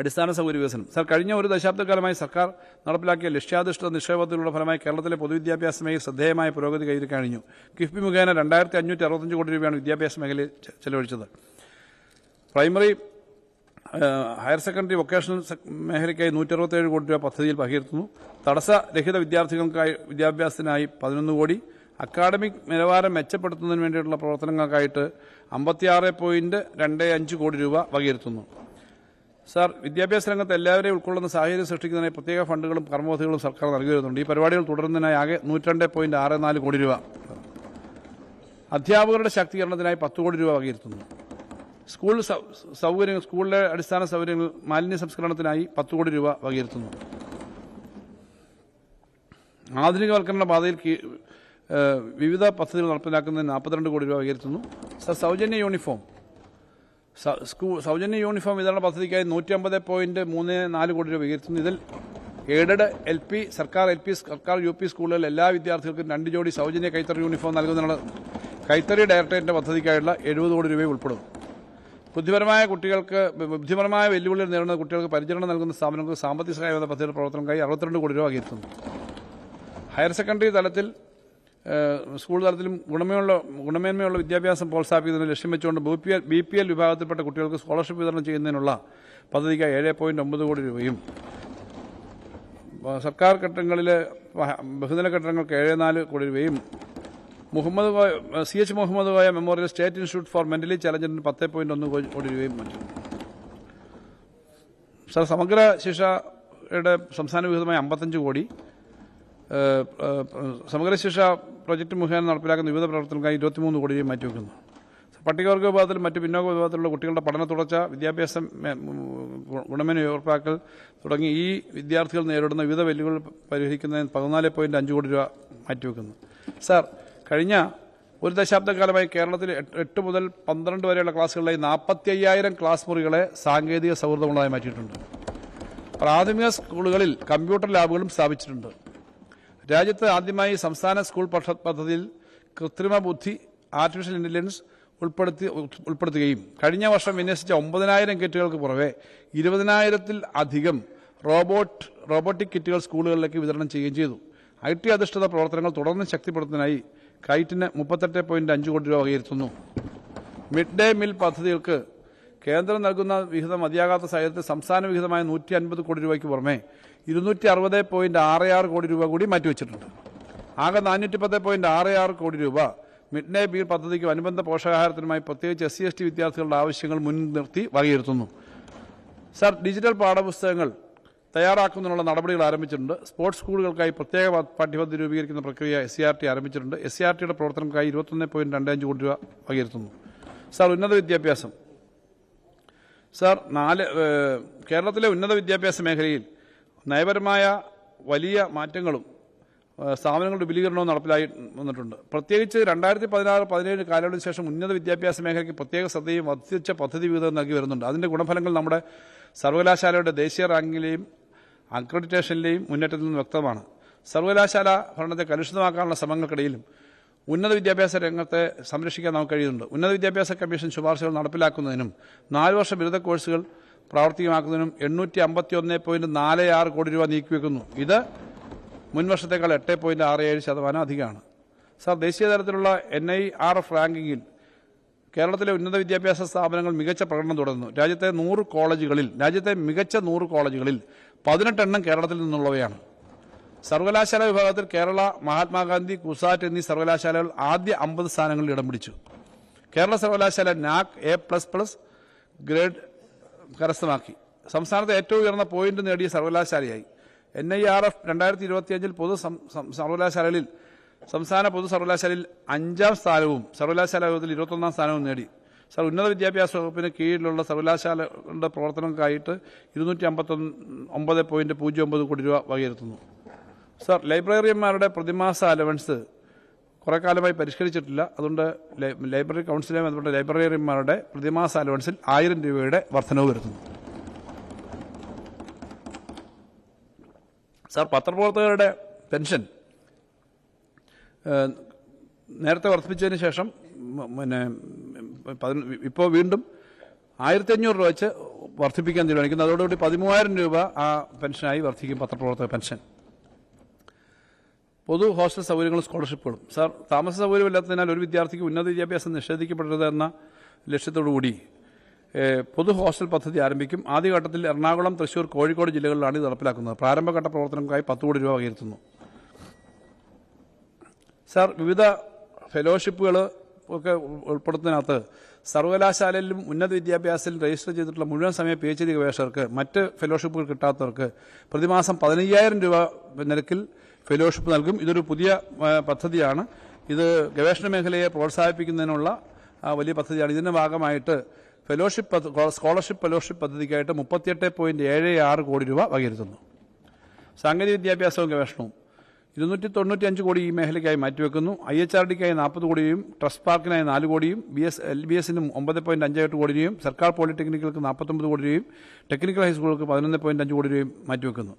അടിസ്ഥാന സൗകര്യ വികസനം. സർ കഴിഞ്ഞ ഒരു ദശാബ്ദക്കാലമായി സർക്കാർ നടപ്പിലാക്കിയ ലക്ഷ്യാധിഷ്ഠിത നിക്ഷേപത്തിലുള്ള ഫലമായി കേരളത്തിലെ പൊതുവിദ്യാഭ്യാസ മേഖല ശ്രദ്ധേയമായ പുരോഗതി കൈവരി കഴിഞ്ഞു. കിഫ്ബി മുഖേന രണ്ടായിരത്തി അഞ്ഞൂറ്റി അറുപത്തഞ്ച് കോടി രൂപയാണ് വിദ്യാഭ്യാസ മേഖലയിൽ ചെലവഴിച്ചത്. പ്രൈമറി ഹയർ സെക്കൻഡറി വൊക്കേഷണൽ മേഖലയ്ക്കായി നൂറ്റി അറുപത്തേഴ് കോടി രൂപ പദ്ധതിയിൽ പകർത്തുന്നു. തടസ്സരഹിത വിദ്യാർത്ഥികൾക്കായി വിദ്യാഭ്യാസത്തിനായി പതിനൊന്ന് കോടി. അക്കാഡമിക് നിലവാരം മെച്ചപ്പെടുത്തുന്നതിന് വേണ്ടിയിട്ടുള്ള പ്രവർത്തനങ്ങൾക്കായിട്ട് അമ്പത്തിയാറ് പോയിന്റ് രണ്ട് അഞ്ച് കോടി രൂപ വകയിരുത്തുന്നു. സാർ വിദ്യാഭ്യാസ രംഗത്ത് എല്ലാവരെയും ഉൾക്കൊള്ളുന്ന സാഹചര്യം സൃഷ്ടിക്കുന്നതിനായി പ്രത്യേക ഫണ്ടുകളും കർമ്മപദ്ധതികളും സർക്കാർ നൽകി വരുന്നുണ്ട്. ഈ പരിപാടികൾ തുടരുന്നതിനായി ആകെ നൂറ്റിരണ്ട് പോയിന്റ് ആറ് നാല് കോടി രൂപ. അധ്യാപകരുടെ ശാക്തീകരണത്തിനായി പത്ത് കോടി രൂപ വകയിരുത്തുന്നു. സ്കൂൾ സൗകര്യങ്ങൾ സ്കൂളിലെ അടിസ്ഥാന സൗകര്യങ്ങൾ മാലിന്യ സംസ്കരണത്തിനായി പത്ത് കോടി രൂപ വകയിരുത്തുന്നു. ആധുനികവൽക്കരണ പാതയിൽ വിവിധ പദ്ധതികൾ നടപ്പിലാക്കുന്നതിന് നാൽപ്പത്തിരണ്ട് കോടി രൂപ വകയിരുത്തുന്നു. സൗജന്യ യൂണിഫോം സ്കൂൾ സൗജന്യ യൂണിഫോം വിതരണ പദ്ധതിക്കായി നൂറ്റി അമ്പത് പോയിന്റ് മൂന്ന് നാല് കോടി രൂപ ഉയർത്തുന്നു ഇതിൽ എയ്ഡഡ് എൽ പി സർക്കാർ എൽ പി സർക്കാർ യു പി സ്കൂളുകളിൽ എല്ലാ വിദ്യാർത്ഥികൾക്കും രണ്ട് ജോഡി സൗജന്യ കൈത്തറി യൂണിഫോം നൽകുന്നതിനുള്ള കൈത്തറി ഡയറക്ടറേറ്റിന്റെ പദ്ധതിക്കായുള്ള എഴുപത് കോടി രൂപയും ഉൾപ്പെടും ബുദ്ധിപരമായ കുട്ടികൾക്ക് ബുദ്ധിപരമായ വെല്ലുവിളികൾ നേരിടുന്ന കുട്ടികൾക്ക് പരിചരണം നൽകുന്ന സ്ഥാപനങ്ങൾക്ക് സാമ്പത്തിക സഹായം എന്ന പദ്ധതിയുടെ പ്രവർത്തനങ്ങൾക്കായി അറുപത്തിരണ്ട് കോടി രൂപ ഉയർത്തുന്നു. ഹയർ സെക്കൻഡറി തലത്തിൽ സ്കൂൾ തലത്തിലും ഗുണമേന്മയുള്ള ഗുണമേന്മയുള്ള വിദ്യാഭ്യാസം പ്രോത്സാഹിപ്പിക്കുന്നതിന് ലക്ഷ്യം വെച്ചുകൊണ്ട് B P L B P L വിഭാഗത്തിൽപ്പെട്ട കുട്ടികൾക്ക് സ്കോളർഷിപ്പ് വിതരണം ചെയ്യുന്നതിനുള്ള പദ്ധതിക്ക് ഏഴ് പോയിന്റ് ഒമ്പത് കോടി രൂപയും സർക്കാർ കെട്ടിടങ്ങളിലെ ബഹുജന ബഹുനില കെട്ടിടങ്ങൾക്ക് ഏഴ് നാല് കോടി രൂപയും Muhammad C H Muhammad Koya memorial state institute for mentally ചലഞ്ചിന് പത്ത് പോയിന്റ് ഒന്ന് കോടി രൂപയും മറ്റും. സർ സമഗ്ര ശിക്ഷയുടെ സംസ്ഥാന വിഹിതമായി അമ്പത്തഞ്ച് കോടി. സമഗ്ര ശിക്ഷ പ്രൊജക്ട് മുഖേന നടപ്പിലാക്കുന്ന വിവിധ പ്രവർത്തനങ്ങൾക്കായി ഇരുപത്തിമൂന്ന് കോടി രൂപ മാറ്റിവെക്കുന്നു പട്ടികവർഗ വിഭാഗത്തിലും മറ്റ് പിന്നോക്ക വിഭാഗത്തിലുള്ള കുട്ടികളുടെ പഠന തുടർച്ച വിദ്യാഭ്യാസം ഗുണമേന ഉറപ്പാക്കൽ തുടങ്ങി ഈ വിദ്യാർത്ഥികൾ നേരിടുന്ന വിവിധ വെല്ലുവിളികൾ പരിഹരിക്കുന്നതിന് പതിനാല് പോയിന്റ് അഞ്ച് കോടി രൂപ മാറ്റിവെക്കുന്നു സാർ കഴിഞ്ഞ ഒരു ദശാബ്ദക്കാലമായി കേരളത്തിൽ എട്ട് മുതൽ പന്ത്രണ്ട് വരെയുള്ള ക്ലാസ്സുകളിലായി നാൽപ്പത്തി അയ്യായിരം ക്ലാസ് മുറികളെ സാങ്കേതിക സൗഹൃദമുള്ളതായി മാറ്റിയിട്ടുണ്ട്. പ്രാഥമിക സ്കൂളുകളിൽ കമ്പ്യൂട്ടർ ലാബുകളും സ്ഥാപിച്ചിട്ടുണ്ട്. രാജ്യത്ത് ആദ്യമായി സംസ്ഥാന സ്കൂൾ പദ്ധതിയിൽ കൃത്രിമ ബുദ്ധി ആർട്ടിഫിഷ്യൽ ഇന്റലിജൻസ് ഉൾപ്പെടുത്തി ഉൾപ്പെടുത്തുകയും കഴിഞ്ഞ വർഷം വിന്യസിച്ച ഒമ്പതിനായിരം കിറ്റുകൾക്ക് പുറമെ ഇരുപതിനായിരത്തിൽ അധികം റോബോട്ട് റോബോട്ടിക് കിറ്റുകൾ സ്കൂളുകളിലേക്ക് വിതരണം ചെയ്യുകയും ചെയ്തു. ഐ ടി അധിഷ്ഠിത പ്രവർത്തനങ്ങൾ തുടർന്ന് ശക്തിപ്പെടുത്തുന്നതിനായി കൈറ്റിന് മുപ്പത്തെട്ട് പോയിന്റ് അഞ്ച് കോടി രൂപ വകയിരുത്തുന്നു. മിഡ് ഡേ മിൽ പദ്ധതികൾക്ക് കേന്ദ്രം നൽകുന്ന വിഹിതം മതിയാകാത്ത സാഹചര്യത്തിൽ സംസ്ഥാന വിഹിതമായ നൂറ്റി അൻപത് കോടി രൂപയ്ക്ക് പുറമെ ഇരുന്നൂറ്റി അറുപത് പോയിന്റ് ആറ് ആറ് കോടി രൂപ കൂടി മാറ്റിവെച്ചിട്ടുണ്ട്. ആകെ നാനൂറ്റി പത്ത് പോയിന്റ് ആറ് ആറ് കോടി രൂപ മിഡ് ഡേ മീൽ പദ്ധതിക്കും അനുബന്ധ പോഷകാഹാരത്തിനുമായി പ്രത്യേകിച്ച് എസ് സി എസ് ടി വിദ്യാർത്ഥികളുടെ ആവശ്യങ്ങൾ മുൻനിർത്തി വകയിരുത്തുന്നു. സാർ ഡിജിറ്റൽ പാഠപുസ്തകങ്ങൾ തയ്യാറാക്കുന്നതിനുള്ള നടപടികൾ ആരംഭിച്ചിട്ടുണ്ട്. സ്പോർട്സ് സ്കൂളുകൾക്കായി പ്രത്യേക പാഠ്യപദ്ധതി രൂപീകരിക്കുന്ന പ്രക്രിയ എസ് സി ആർ ടി ആരംഭിച്ചിട്ടുണ്ട്. എസ് സി ആർ ടിയുടെ പ്രവർത്തനങ്ങൾക്കായി ഇരുപത്തൊന്ന് പോയിന്റ് രണ്ട് അഞ്ച് കോടി രൂപ വകയിരുത്തുന്നു. സാർ ഉന്നത വിദ്യാഭ്യാസം. സാർ നാല് കേരളത്തിലെ ഉന്നത വിദ്യാഭ്യാസ മേഖലയിൽ നയപരമായ വലിയ മാറ്റങ്ങളും സ്ഥാപനങ്ങളുടെ വിപുലീകരണവും നടപ്പിലായി വന്നിട്ടുണ്ട്. പ്രത്യേകിച്ച് രണ്ടായിരത്തി പതിനാറ് പതിനേഴ് കാലയളവിന് ശേഷം ഉന്നത വിദ്യാഭ്യാസ മേഖലയ്ക്ക് പ്രത്യേക ശ്രദ്ധയും വർദ്ധിച്ച പദ്ധതി വിഹിതം നൽകി വരുന്നുണ്ട്. അതിന്റെ ഗുണഫലങ്ങൾ നമ്മുടെ സർവകലാശാലയുടെ ദേശീയ റാങ്കിലെയും അക്രഡിറ്റേഷനിലെയും മുന്നേറ്റത്തിൽ നിന്ന് വ്യക്തമാണ്. സർവകലാശാല ഭരണത്തെ കലുഷിതമാക്കാനുള്ള ശ്രമങ്ങൾക്കിടയിലും ഉന്നത വിദ്യാഭ്യാസ രംഗത്തെ സംരക്ഷിക്കാൻ നമുക്ക് കഴിയുന്നുണ്ട്. ഉന്നത വിദ്യാഭ്യാസ കമ്മീഷൻ ശുപാർശകൾ നടപ്പിലാക്കുന്നതിനും നാല് വർഷ ബിരുദ കോഴ്സുകൾ പ്രാവർത്തികമാക്കുന്നതിനും എണ്ണൂറ്റി അമ്പത്തി ഒന്ന് പോയിന്റ് നാല് ആറ് കോടി രൂപ നീക്കിവെക്കുന്നു. ഇത് മുൻ വർഷത്തേക്കാൾ എട്ട് പോയിന്റ് ആറ് ഏഴ് ശതമാനം അധികമാണ്. സാർ ദേശീയ തലത്തിലുള്ള എൻ ഐ ആർ എഫ് റാങ്കിങ്ങിൽ കേരളത്തിലെ ഉന്നത വിദ്യാഭ്യാസ സ്ഥാപനങ്ങൾ മികച്ച പ്രകടനം തുടരുന്നു രാജ്യത്തെ നൂറ് കോളേജുകളിൽ രാജ്യത്തെ മികച്ച നൂറ് കോളേജുകളിൽ പതിനെട്ടെണ്ണം കേരളത്തിൽ നിന്നുള്ളവയാണ്. സർവകലാശാല വിഭാഗത്തിൽ കേരള മഹാത്മാഗാന്ധി കുസാറ്റ് എന്നീ സർവകലാശാലകൾ ആദ്യ അമ്പത് സ്ഥാനങ്ങളിൽ ഇടം പിടിച്ചു. കേരള സർവകലാശാല NAAC A plus plus grade കരസ്ഥമാക്കി. സംസ്ഥാനത്തെ ഏറ്റവും ഉയർന്ന പോയിന്റ് നേടിയ സർവകലാശാലയായി. എൻ ഐ ആർ എഫ് രണ്ടായിരത്തി ഇരുപത്തിയഞ്ചിൽ പൊതു സർവകലാശാലകളിൽ സംസ്ഥാന പൊതു സർവകലാശാലയിൽ അഞ്ചാം സ്ഥാനവും സർവകലാശാല യോഗത്തിൽ ഇരുപത്തൊന്നാം സ്ഥാനവും നേടി. സർ ഉന്നത വിദ്യാഭ്യാസ വകുപ്പിന് കീഴിലുള്ള സർവകലാശാലകളുടെ പ്രവർത്തനങ്ങൾക്കായിട്ട് ഇരുന്നൂറ്റി അമ്പത്തൊന്ന് ഒമ്പത് പോയിന്റ് പൂജ്യം ഒമ്പത് കോടി രൂപ വകയിരുത്തുന്നു. സർ ലൈബ്രറിയന്മാരുടെ പ്രതിമാസ അലവൻസ് കുറെ കാലമായി പരിഷ്കരിച്ചിട്ടില്ല. അതുകൊണ്ട് ലൈബ്രറി കൗൺസിലുമായി ബന്ധപ്പെട്ട ലൈബ്രറിയന്മാരുടെ പ്രതിമാസ അലവൻസിൽ ആയിരം രൂപയുടെ വർധനവ് വരുത്തുന്നു. സാർ പത്രപ്രവർത്തകരുടെ പെൻഷൻ നേരത്തെ വർദ്ധിപ്പിച്ചതിന് ശേഷം പിന്നെ ഇപ്പോൾ വീണ്ടും ആയിരത്തി അഞ്ഞൂറ് രൂപ വെച്ച് വർദ്ധിപ്പിക്കാൻ തീരുമാനിക്കുന്നു. അതോടുകൂടി പതിമൂവായിരം രൂപ ആ പെൻഷനായി വർദ്ധിക്കും പത്രപ്രവർത്തക പെൻഷൻ. പൊതു ഹോസ്റ്റൽ സൗകര്യങ്ങളും സ്കോളർഷിപ്പുകളും. സാർ താമസ സൗകര്യമില്ലാത്തതിനാൽ ഒരു വിദ്യാർത്ഥിക്ക് ഉന്നത വിദ്യാഭ്യാസം നിഷേധിക്കപ്പെടരുത് എന്ന ലക്ഷ്യത്തോടുകൂടി കൂടി പൊതു ഹോസ്റ്റൽ പദ്ധതി ആരംഭിക്കും. ആദ്യഘട്ടത്തിൽ എറണാകുളം തൃശൂർ കോഴിക്കോട് ജില്ലകളിലാണ് ഇത് നടപ്പിലാക്കുന്നത്. പ്രാരംഭഘട്ട പ്രവർത്തനങ്ങൾക്കായി പത്ത് കോടി രൂപ വകയിരുത്തുന്നു. സാർ വിവിധ ഫെലോഷിപ്പുകൾ ഒക്കെ ഉൾപ്പെടുത്തുന്നതിനകത്ത് സർവകലാശാലയിലും ഉന്നത വിദ്യാഭ്യാസത്തിൽ രജിസ്റ്റർ ചെയ്തിട്ടുള്ള മുഴുവൻ സമയ പി എച്ച് ഡി ഗവേഷകർക്ക് മറ്റ് ഫെലോഷിപ്പുകൾ കിട്ടാത്തവർക്ക് പ്രതിമാസം പതിനയ്യായിരം രൂപ നിരക്കിൽ ഫെലോഷിപ്പ് നൽകും. ഇതൊരു പുതിയ പദ്ധതിയാണ്. ഇത് ഗവേഷണ മേഖലയെ പ്രോത്സാഹിപ്പിക്കുന്നതിനുള്ള വലിയ പദ്ധതിയാണ്. ഇതിന്റെ ഭാഗമായിട്ട് ഫെലോഷിപ്പ് സ്കോളർഷിപ്പ് ഫെലോഷിപ്പ് പദ്ധതിക്കായിട്ട് മുപ്പത്തിയെട്ട് പോയിന്റ് ഏഴ് ആറ് കോടി രൂപ വകയിരുത്തുന്നു. സാങ്കേതിക വിദ്യാഭ്യാസവും ഗവേഷണവും. ഇരുന്നൂറ്റി തൊണ്ണൂറ്റി അഞ്ച് കോടി ഈ മേഖലയ്ക്കായി മാറ്റിവെക്കുന്നു. ഐ എച്ച് ആർ ഡിക്കായി നാൽപ്പത് കോടിയും ട്രസ്റ്റ് പാർക്കിനായി നാല് കോടിയും ബി എസ് എൽ ബി എസിനും ഒമ്പത് പോയിന്റ് അഞ്ച് എട്ട് കോടി രൂപയും സർക്കാർ പോളിടെക്നിക്കുകൾക്ക് നാൽപ്പത്തൊമ്പത് കോടി രൂപയും ടെക്നിക്കൽ ഹൈസ്കൂളുകൾക്ക് പതിനൊന്ന് പോയിന്റ് അഞ്ച് കോടി രൂപയും മാറ്റിവെക്കുന്നു.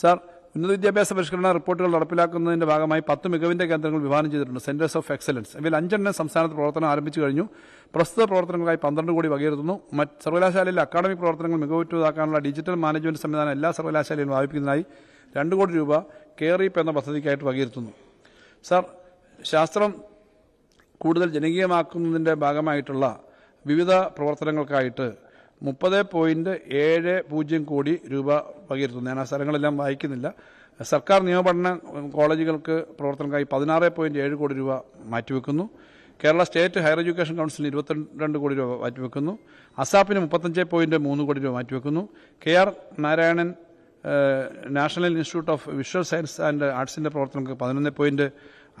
സാർ ഉന്നത വിദ്യാഭ്യാസ പരിഷ്കരണ റിപ്പോർട്ടുകൾ നടപ്പിലാക്കുന്നതിന്റെ ഭാഗമായി പത്ത് മികവിന്റെ കേന്ദ്രങ്ങൾ വിഭാവനം ചെയ്തിട്ടുണ്ട്. സെന്റേഴ്സ് ഓഫ് എക്സലൻസ് ഇവയിൽ അഞ്ചെണ്ണം സംസ്ഥാനത്ത് പ്രവർത്തനം ആരംഭിച്ചു കഴിഞ്ഞു. പ്രസ്തുത പ്രവർത്തനങ്ങൾക്കായി പന്ത്രണ്ട് കോടി വകയിരുത്തുന്നു. മറ്റ് സർവകലാശാലയിലെ അക്കാഡമിക് പ്രവർത്തനങ്ങൾ മികവുറ്റതാക്കാനുള്ള ഡിജിറ്റൽ മാനേജ്മെന്റ് സംവിധാനം എല്ലാ സർവകലാശാലയിലും വ്യാപിപ്പിക്കുന്നതിനായി രണ്ട് കോടി രൂപ കെയറീപ്പ് എന്ന പദ്ധതിക്കായിട്ട് വകയിരുത്തുന്നു. സാർ ശാസ്ത്രം കൂടുതൽ ജനകീയമാക്കുന്നതിന്റെ ഭാഗമായിട്ടുള്ള വിവിധ പ്രവർത്തനങ്ങൾക്കായിട്ട് മുപ്പത് പോയിന്റ് ഏഴ് പൂജ്യം കോടി രൂപ പകരുത്തുന്നു. ഞാൻ ആ സ്ഥലങ്ങളെല്ലാം വായിക്കുന്നില്ല. സർക്കാർ നിയമപഠന കോളേജുകൾക്ക് പ്രവർത്തനങ്ങൾക്കായി പതിനാറ് പോയിന്റ് ഏഴ് കോടി രൂപ മാറ്റിവെക്കുന്നു. കേരള സ്റ്റേറ്റ് ഹയർ എഡ്യൂക്കേഷൻ കൗൺസിലിന് ഇരുപത്തിരണ്ട് കോടി രൂപ മാറ്റിവെക്കുന്നു. അസാപ്പിന് മുപ്പത്തഞ്ച് പോയിന്റ് മൂന്ന് കോടി രൂപ മാറ്റിവെക്കുന്നു. K R Narayanan national institute of visual science and ആർട്സിന്റെ പ്രവർത്തനങ്ങൾക്ക് പതിനൊന്ന് പോയിന്റ്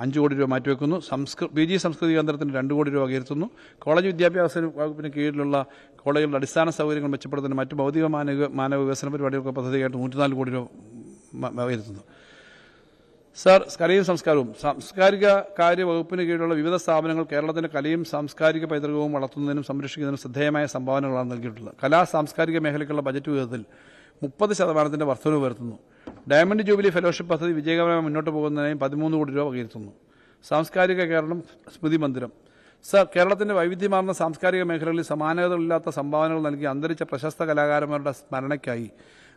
അഞ്ച് കോടി രൂപ മാറ്റിവെക്കുന്നു. സംസ്കൃ പി ജി സംസ്കൃതി കേന്ദ്രത്തിന് രണ്ട് കോടി രൂപ ഉയർത്തുന്നു. കോളേജ് വിദ്യാഭ്യാസ വകുപ്പിന് കീഴിലുള്ള കോളേജുകളുടെ അടിസ്ഥാന സൗകര്യങ്ങൾ മെച്ചപ്പെടുത്തുന്ന മറ്റ് ഭൗതിക മാനവ മാനവ വികസന പരിപാടികൾക്ക് പദ്ധതിയായിട്ട് നൂറ്റിനാല് കോടി രൂപ ഉയർത്തുന്നു. സാർ കലയും സംസ്കാരവും. സാംസ്കാരിക കാര്യ വകുപ്പിന് കീഴിലുള്ള വിവിധ സ്ഥാപനങ്ങൾ കേരളത്തിന്റെ കലയും സാംസ്കാരിക പൈതൃകവും വളർത്തുന്നതിനും സംരക്ഷിക്കുന്നതിനും ശ്രദ്ധേയമായ സംഭാവനകളാണ് നൽകിയിട്ടുള്ളത്. കലാ സാംസ്കാരിക മേഖലയ്ക്കുള്ള ബജറ്റ് വിഹിതത്തിൽ മുപ്പത് ശതമാനത്തിന്റെ വർധനവ് വരുത്തുന്നു ഡയമണ്ട് ജൂബിലി ഫെലോഷിപ്പ് പദ്ധതി വിജയകരമായി മുന്നോട്ട് പോകുന്നതിനായി പതിമൂന്ന് കോടി രൂപ വകയിരുത്തുന്നു. സാംസ്കാരിക കേരളം സ്മൃതി മന്ദിരം. സർ കേരളത്തിന്റെ വൈവിധ്യമാർന്ന സാംസ്കാരിക മേഖലകളിൽ സമാനതകളില്ലാത്ത സംഭാവനകൾ നൽകി അന്തരിച്ച പ്രശസ്ത കലാകാരന്മാരുടെ സ്മരണയ്ക്കായി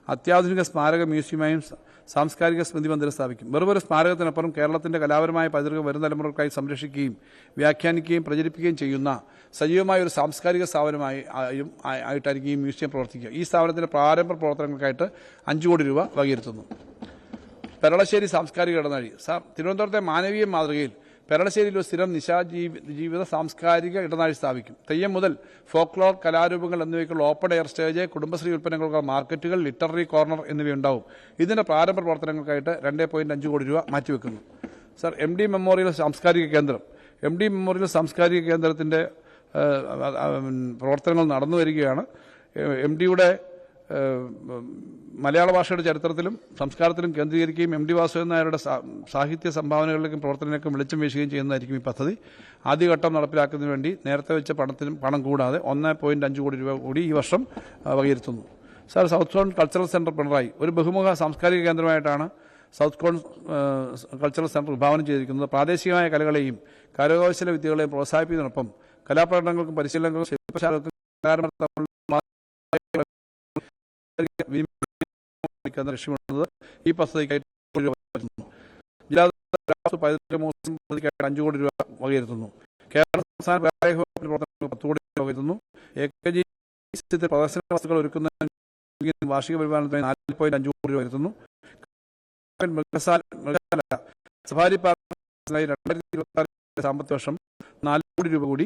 അത്യാധുനിക സ്മാരക മ്യൂസിയമായും സാംസ്കാരിക സ്മൃതി മന്ദിരം സ്ഥാപിക്കും. വെറുമൊരു സ്മാരകത്തിനപ്പുറം കേരളത്തിന്റെ കലാപരമായ പൈതൃകം വരും തലമുറകൾക്കായി സംരക്ഷിക്കുകയും വ്യാഖ്യാനിക്കുകയും പ്രചരിപ്പിക്കുകയും ചെയ്യുന്ന സജീവമായ ഒരു സാംസ്കാരിക സ്ഥാപനമായി ആയും ആയിട്ടായിരിക്കും ഈ മ്യൂസിയം പ്രവർത്തിക്കുക. ഈ സ്ഥാപനത്തിന്റെ പ്രാരംഭ പ്രവർത്തനങ്ങൾക്കായിട്ട് അഞ്ചു കോടി രൂപ വകയിരുത്തുന്നു. പെരളശ്ശേരി സാംസ്കാരിക ഇടനാഴി. സാർ തിരുവനന്തപുരത്തെ മാനവീയ മാതൃകയിൽ പെരളശ്ശേരിയിൽ ഒരു സ്ഥിരം നിശാജീവി ജീവിത സാംസ്കാരിക ഇടനാഴി സ്ഥാപിക്കും. തെയ്യം മുതൽ ഫോക്ലോർ കലാരൂപങ്ങൾ എന്നിവയ്ക്കുള്ള ഓപ്പൺ എയർ സ്റ്റേജ് കുടുംബശ്രീ ഉൽപ്പന്നങ്ങൾക്കുള്ള മാർക്കറ്റുകൾ ലിറ്റററി കോർണർ എന്നിവയുണ്ടാവും. ഇതിന്റെ പ്രാരംഭ പ്രവർത്തനങ്ങൾക്കായിട്ട് രണ്ട് പോയിന്റ് അഞ്ച് കോടി രൂപ മാറ്റിവെക്കുന്നു. സർ എം ഡി മെമ്മോറിയൽ സാംസ്കാരിക കേന്ദ്രം. എം ഡി മെമ്മോറിയൽ സാംസ്കാരിക ഉം, പ്രവർത്തനങ്ങൾ നടന്നു വരികയാണ്. എം ഡിയുടെ മലയാള ഭാഷയുടെ ചരിത്രത്തിലും സംസ്കാരത്തിലും കേന്ദ്രീകരിക്കുകയും എം ഡി വാസുദേവൻ നായരുടെ സാഹിത്യ സംഭാവനകളിലേക്കും പ്രവർത്തനങ്ങളിലേക്കും വെളിച്ചം വീശുകയും ചെയ്യുന്നതായിരിക്കും ഈ പദ്ധതി. ആദ്യഘട്ടം നടപ്പിലാക്കുന്നതിന് വേണ്ടി നേരത്തെ വെച്ച പണത്തിനും പണം കൂടാതെ ഒന്ന് പോയിന്റ് അഞ്ച് കോടി രൂപ കൂടി ഈ വർഷം വകയിരുത്തുന്നു. Sir south zone cultural centre Pinarayi ഒരു ബഹുമുഖ സാംസ്കാരിക കേന്ദ്രമായിട്ടാണ് സൗത്ത് കോൺ കൾച്ചറൽ സെന്റർ വിഭാവനം ചെയ്തിരിക്കുന്നത്. പ്രാദേശികമായ കലകളെയും കരകൗശല വിദ്യകളെയും പ്രോത്സാഹിപ്പിക്കുന്നതിനൊപ്പം കലാപ്രകടനങ്ങൾക്കും പരിശീലനങ്ങൾക്കും ശില്പശാലകൾക്കും ലക്ഷ്യമിടുന്നത് ഈ വരുത്തുന്നു ജില്ലാ അഞ്ചു കോടി രൂപ വകയിരുത്തുന്നു. കേരള സംസ്ഥാന പ്രവർത്തനങ്ങൾക്ക് പത്ത് കോടി രൂപ വകയിരുത്തുന്നു. എ കെ ജി പ്രദർശന വസ്തുക്കൾ ഒരുക്കുന്നതിന് വാർഷിക വരുമാനത്തിന് നാല് പോയിന്റ് അഞ്ചു കോടി രൂപ വരുത്തുന്നു സഫാരി പാർക്ക് രണ്ടായിരത്തി ഇരുപത്തി ആറ് സാമ്പത്തിക വർഷം നാല് കോടി രൂപ കൂടി